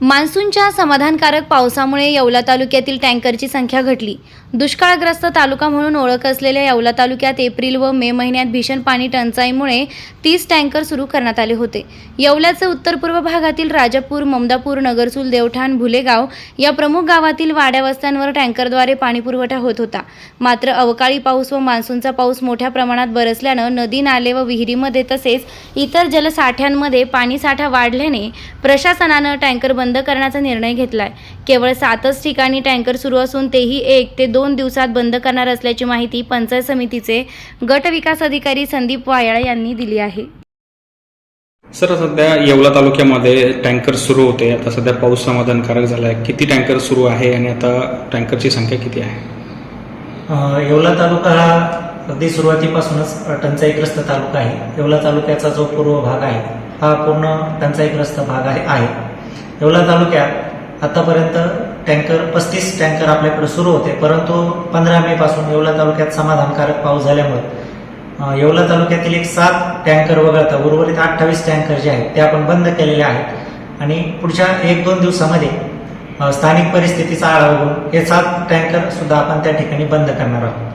मान्सूनच्या समाधानकारक पावसामुळे येवला तालुक्यातील टँकरची संख्या घटली. दुष्काळग्रस्त तालुका म्हणून ओळख असलेल्या येवला तालुक्यात एप्रिल व मे महिन्यात भीषण पाणी टंचाईमुळे तीस टँकर सुरू करण्यात आले होते. येवल्याचे उत्तर पूर्व भागातील राजापूर ममदापूर नगरसूल देवठाण भुलेगाव या प्रमुख गावातील वाड्या वस्त्यांवर टँकरद्वारे पाणीपुरवठा होत होता. मात्र अवकाळी पाऊस व मान्सूनचा पाऊस मोठ्या प्रमाणात बरसल्यानं नदी नाले व विहिरीमध्ये तसेच इतर जलसाठ्यांमध्ये पाणीसाठा वाढल्याने प्रशासनानं टँकर बंद करण्याचा निर्णय घेतलाय. केवळ सातच ठिकाणी टँकर सुरू असून तेही एक ते दोन दिवसात बंद करणार असल्याची माहिती पंचायत समितीचे गट विकास अधिकारी संदीप वायाळ यांनी दिली आहे. सर सध्या येवला तालुक्यामध्ये टँकर सुरू होते. आता सध्या पाऊस समाधानकारक झाला आहे किती टँकर सुरू आहे आणि आता टँकरची संख्या किती आहे? येवला तालुका हा अगदी सुरुवातीपासूनच टंचाईग्रस्त तालुका आहे. येवला तालुक्याचा जो पूर्व भाग आहे हा पूर्ण टंचाईग्रस्त भाग आहे आहे. येवला तालुक्यात आतापर्यंत टँकर पस्तीस टँकर आपल्याकडे सुरू होते परंतु पंधरा मे पासून येवला तालुक्यात समाधानकारक पाऊस झाल्यामुळे येवला तालुक्यातील एक सात टँकर वगळता उर्वरित अठ्ठावीस टँकर जे आहेत ते आपण बंद केलेले आहेत. आणि पुढच्या एक दोन दिवसामध्ये स्थानिक परिस्थितीचा आढावा घेऊन हे सात टँकर सुद्धा आपण त्या ठिकाणी बंद करणार आहोत.